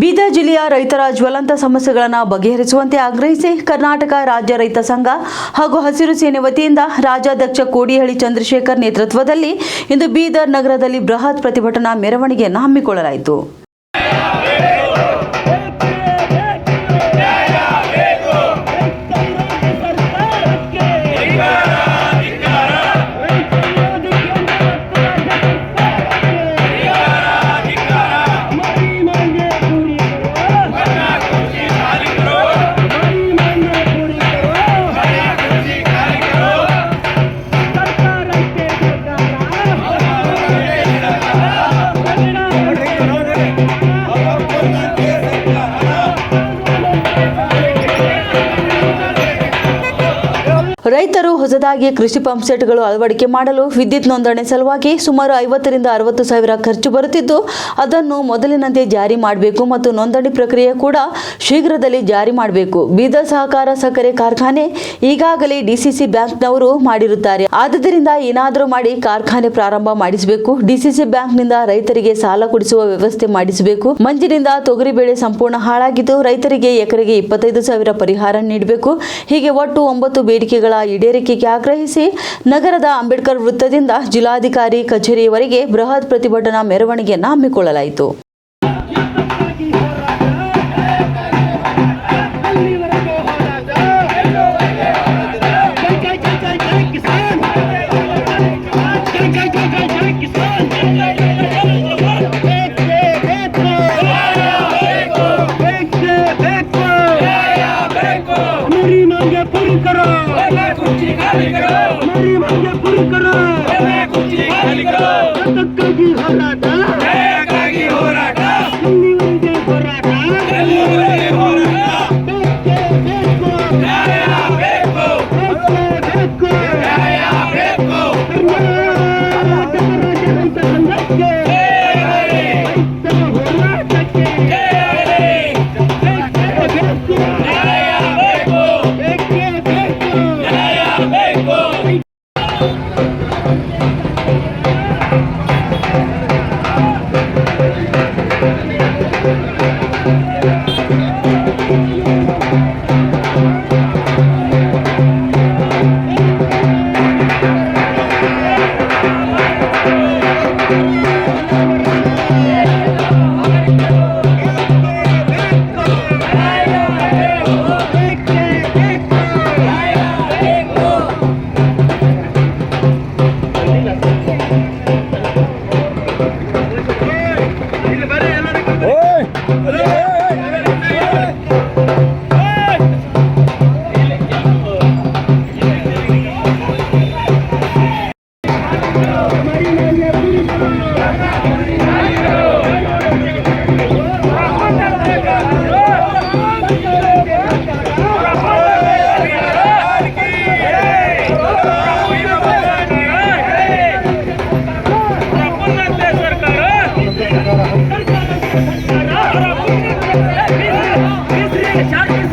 ಬೀದರ್ ಜಿಲ್ಲೆಯ ರೈತರ ಜ್ವಲಂತ ಸಮಸ್ಯೆಗಳನ್ನು ಬಗೆಹರಿಸುವಂತೆ ಆಗ್ರಹಿಸಿ ಕರ್ನಾಟಕ ರಾಜ್ಯ ರೈತ ಸಂಘ ಹಾಗೂ ಹಸಿರು ಸೇನೆ ವತಿಯಿಂದ ರಾಜ್ಯಾಧ್ಯಕ್ಷ ಕೋಡಿಹಳ್ಳಿ ಚಂದ್ರಶೇಖರ್ ನೇತೃತ್ವದಲ್ಲಿ ಇಂದು ಬೀದರ್ ನಗರದಲ್ಲಿ ಬೃಹತ್ ಪ್ರತಿಭಟನಾ ಮೆರವಣಿಗೆಯನ್ನು ಹಮ್ಮಿಕೊಳ್ಳಲಾಯಿತು. ರೈತರು ಹೊಸದಾಗಿ ಕೃಷಿ ಪಂಪ್ ಸೆಟ್ಗಳು ಅಳವಡಿಕೆ ಮಾಡಲು ವಿದ್ಯುತ್ ನೋಂದಣಿ ಸಲುವಾಗಿ ಸುಮಾರು ಐವತ್ತರಿಂದ ಅರವತ್ತು ಸಾವಿರ ಖರ್ಚು ಬರುತ್ತಿದ್ದು, ಅದನ್ನು ಮೊದಲಿನಂತೆ ಜಾರಿ ಮಾಡಬೇಕು ಮತ್ತು ನೋಂದಣಿ ಪ್ರಕ್ರಿಯೆ ಕೂಡ ಶೀಘ್ರದಲ್ಲಿ ಜಾರಿ ಮಾಡಬೇಕು. ಬೀದರ್ ಸಹಕಾರ ಸಕ್ಕರೆ ಕಾರ್ಖಾನೆ ಈಗಾಗಲೇ ಡಿಸಿಸಿ ಬ್ಯಾಂಕ್ನವರು ಮಾಡಿರುತ್ತಾರೆ. ಆದ್ದರಿಂದ ಏನಾದರೂ ಮಾಡಿ ಕಾರ್ಖಾನೆ ಪ್ರಾರಂಭ ಮಾಡಿಸಬೇಕು. ಡಿಸಿಸಿ ಬ್ಯಾಂಕ್ನಿಂದ ರೈತರಿಗೆ ಸಾಲ ಕೊಡಿಸುವ ವ್ಯವಸ್ಥೆ ಮಾಡಿಸಬೇಕು. ಮಂಜಿನಿಂದ ತೊಗರಿಬೇಳೆ ಸಂಪೂರ್ಣ ಹಾಳಾಗಿದ್ದು ರೈತರಿಗೆ ಎಕರೆಗೆ ಇಪ್ಪತ್ತೈದು ಸಾವಿರ ಪರಿಹಾರ ನೀಡಬೇಕು. ಹೀಗೆ ಒಟ್ಟು ಒಂಬತ್ತು ಬೇಡಿಕೆಗಳ ಈಡೇರಿಕೆಗೆ ಆಗ್ರಹಿಸಿ ನಗರದ ಅಂಬೇಡ್ಕರ್ ವೃತ್ತದಿಂದ ಜಿಲ್ಲಾಧಿಕಾರಿ ಕಚೇರಿಯವರೆಗೆ ಬೃಹತ್ ಪ್ರತಿಭಟನಾ ಮೆರವಣಿಗೆಯನ್ನು ಹಮ್ಮಿಕೊಳ್ಳಲಾಯಿತು ಮರಿಮಗೆ ಪುರುಕರು ಎದಕ್ಕಾಗಿ ಹೋರಾಟ. ಎಲ್ಲಿವರೆಗೆ ಹೋರಾಟ. 这个小李